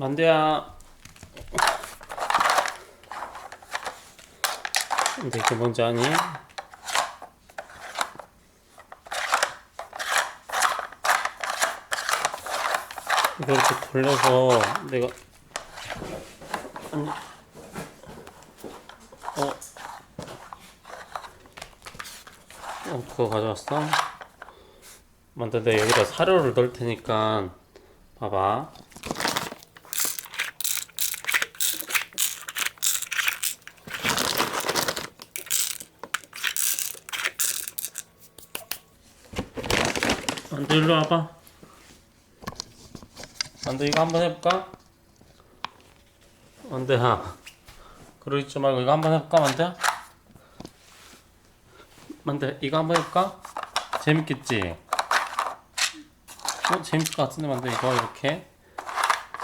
만두야. 근데 이게 뭔지 아니? 이거 이렇게 돌려서 내가 어. 어 그거 가져왔어? 만두 내가 여기다 사료를 넣을 테니까 봐봐 만두 일로 와봐 만두 이거 한번 해볼까? 만두야 그러고 있지 말고 이거 한번 해볼까 만두야? 만두 이거 한번 해볼까? 재밌겠지? 어 재밌을 것 같은데 만두 이거 이렇게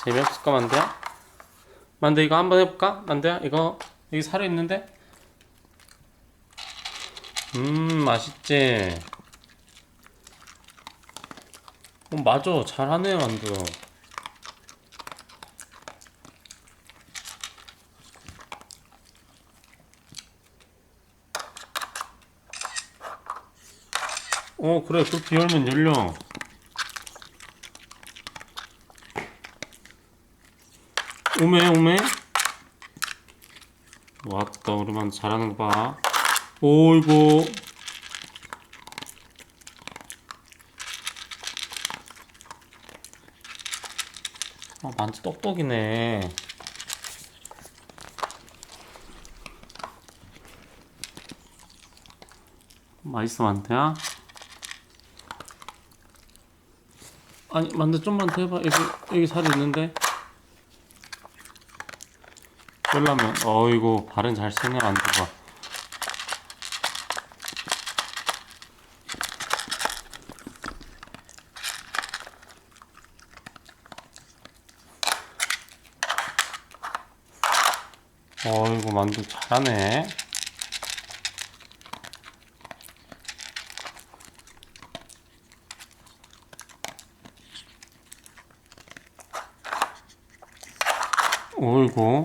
재미없을까 만두야? 만두 이거 한번 해볼까? 만두야 이거 여기 사료 있는데? 음 맛있지? 어 맞아. 잘하네 만두. 어 그래. 그렇게 열면 열려. 오메 오메. 왔다. 우리 만 잘하는 거 봐. 오이고 어 만두 똑똑이네. 맛있어 만두야? 아니 만두 좀만 더 해봐. 여기 여기 살이 있는데? 그러려면. 어이구 발은 잘 쓰네 만두가 어이구 만두 잘하네. 어이구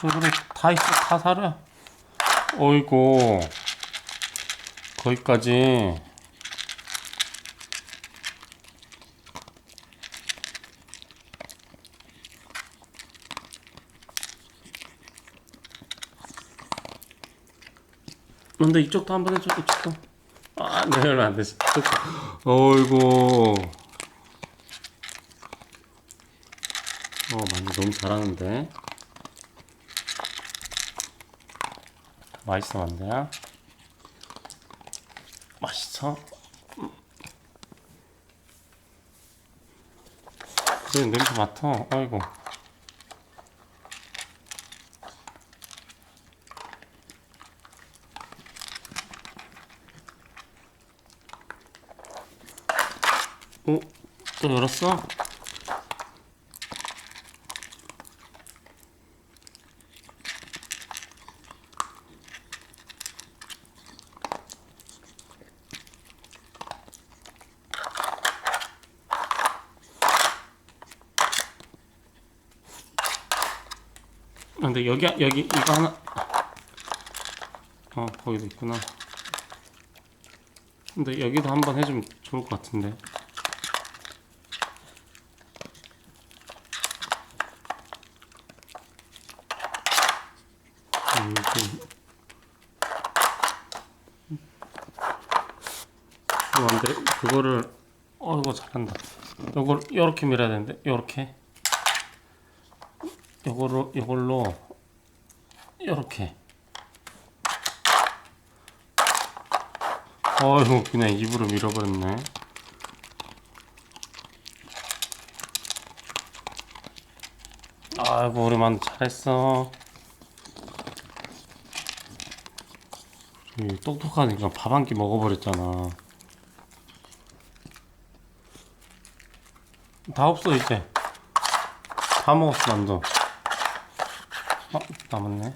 그래 다 있어 다 살아. 어이구. 거기까지. 근데 이쪽도 한번 해줘 이쪽도. 아 내려면 안 되지 이쪽도 어이구. 어 만두 너무 잘하는데 맛있어 만두야? 맛있어? 그래 냄새 맡아 아이고 어? 또 열었어? 근데 여기 여기 이거 하나. 어 거기도 있구나. 근데 여기도 한번 해주면 좋을 것 같은데. 음, 근데 그거를 어 이거 잘한다. 이걸 이렇게 밀어야 되는데 이렇게 요거로 요걸로 요렇게. 어이구 그냥 입으로 밀어버렸네. 아이고 우리 만두 잘했어. 똑똑하니까 밥 한 끼 먹어버렸잖아. 다 없어 이제. 다 먹었어 만두. 어 남았네